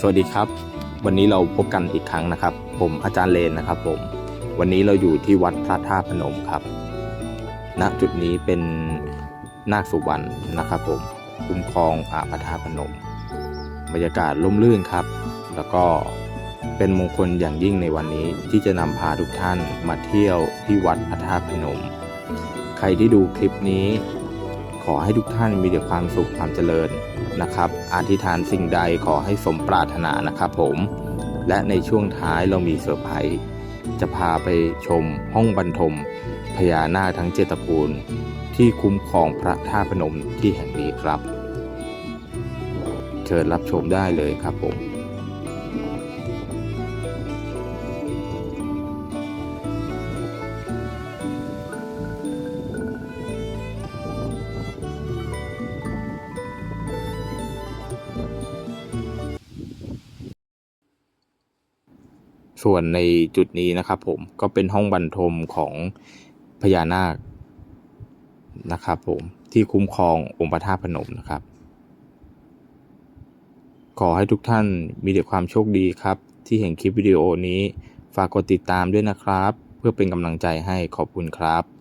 สวัสดีครับ วันนี้เราพบกันอีกครั้งนะครับ ผมอาจารย์เลนนะครับผม วันนี้เราอยู่ที่วัดพระธาตุพนมครับ ณจุดนี้เป็นนาคสุวรรณนะครับผมคุ้มครองอาพระธาตุพนม บรรยากาศร่มรื่นครับ แล้วก็เป็นมงคลอย่างยิ่งในวันนี้ที่จะนำพาทุกท่านมาเที่ยวที่วัดพระธาตุพนม ใครที่ดูคลิปนี้ ขอให้ทุกท่านมีแต่ความสุขความเจริญนะครับ อธิษฐานสิ่งใดขอให้สมปรารถนานะครับผม และในช่วงท้ายเรามีเซอร์ไพรส์จะพาไปชมห้องบรรทมพญานาคทั้งเจตระกูลที่คุ้มครองพระธาตุพนมที่แห่งนี้ครับ เชิญรับชมได้เลยครับผม ส่วนในจุดนี้นะครับผมก็เป็นห้องบรรทมของพญานาคนะครับผมที่คุ้มครององค์พระธาตุพนมนะครับ ขอให้ทุกท่านมีแต่ความโชคดีครับ ที่เห็นคลิปวิดีโอนี้ ฝากกดติดตามด้วยนะครับ เพื่อเป็นกำลังใจให้ขอบคุณครับ